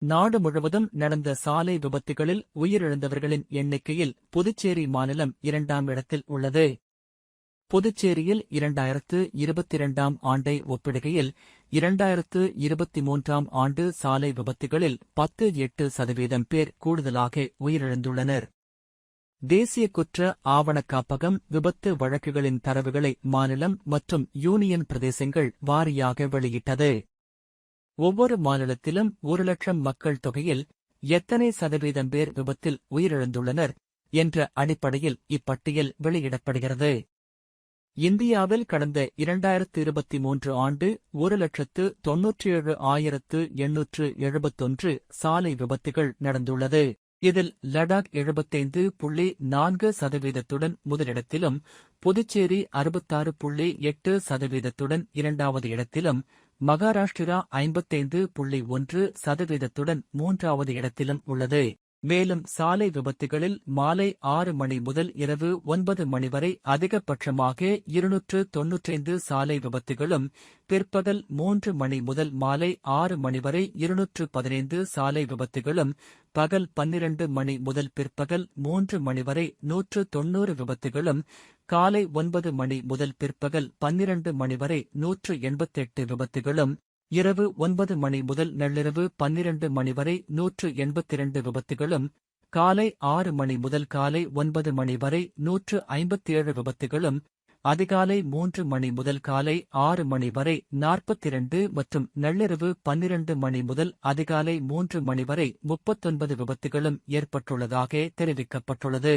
நாடு முழுவதும் நடந்த சாலை விபத்துகளில் உயிரிழந்தவர்களின் எண்ணிக்கையில் புதுச்சேரி மாநிலம் இரண்டாம் இடத்தில் உள்ளது. புதுச்சேரியில் இரண்டாயிரத்து இருபத்திரண்டாம் ஆண்டை ஒப்பிடுகையில் இரண்டாயிரத்து இருபத்தி மூன்றாம் ஆண்டு சாலை விபத்துகளில் பத்து எட்டு சதவீதம் பேர் கூடுதலாக உயிரிழந்துள்ளனர். தேசிய குற்ற ஆவணக் காப்பகம் விபத்து வழக்குகளின் தரவுகளை மாநிலம் மற்றும் யூனியன் பிரதேசங்கள் வாரியாக வெளியிட்டது. ஒவ்வொரு மாநிலத்திலும் ஒரு லட்சம் மக்கள் தொகையில் எத்தனை சதவீதம் பேர் விபத்தில் உயிரிழந்துள்ளனர் என்ற அடிப்படையில் இப்பட்டியல் வெளியிடப்படுகிறது. இந்தியாவில் கடந்த இரண்டாயிரத்து இருபத்தி மூன்று ஆண்டு ஒரு லட்சத்து தொன்னூற்றி ஏழு ஆயிரத்து எண்ணூற்று எழுபத்தொன்று சாலை விபத்துகள் நடந்துள்ளது. இதில் லடாக் எழுபத்தைந்து புள்ளி நான்கு சதவீதத்துடன் முதலிடத்திலும் புதுச்சேரி அறுபத்தாறு புள்ளி எட்டு சதவீதத்துடன் இரண்டாவது இடத்திலும் மகாராஷ்டிரா ஐம்பத்தைந்து புள்ளி ஒன்று சதவீதத்துடன் மூன்றாவது இடத்திலும் உள்ளது. மேலும் சாலை விபத்துகளில் மாலை ஆறு மணி முதல் இரவு ஒன்பது மணி வரை அதிகபட்சமாக இருநூற்று தொன்னூற்றைந்து சாலை விபத்துகளும் பிற்பகல் மூன்று மணி முதல் மாலை ஆறு மணி வரை இருநூற்று பதினைந்து சாலை விபத்துகளும் பகல் பன்னிரண்டு மணி முதல் பிற்பகல் மூன்று மணி வரை நூற்று தொன்னூறு விபத்துகளும் காலை ஒன்பது மணி முதல் பிற்பகல் பன்னிரண்டு மணி வரை நூற்று எண்பத்தெட்டு விபத்துகளும் இரவு ஒன்பது மணி முதல் நள்ளிரவு பன்னிரண்டு மணி வரை நூற்று எண்பத்திரண்டு விபத்துகளும் காலை ஆறு மணி முதல் காலை ஒன்பது மணி வரை நூற்று ஐம்பத்தேழு விபத்துகளும் அதிகாலை மூன்று மணி முதல் காலை ஆறு மணி வரை நாற்பத்திரண்டு மற்றும் நள்ளிரவு பன்னிரண்டு மணி முதல் அதிகாலை மூன்று மணி வரை முப்பத்தொன்பது விபத்துகளும் ஏற்பட்டுள்ளதாக தெரிவிக்கப்பட்டுள்ளது.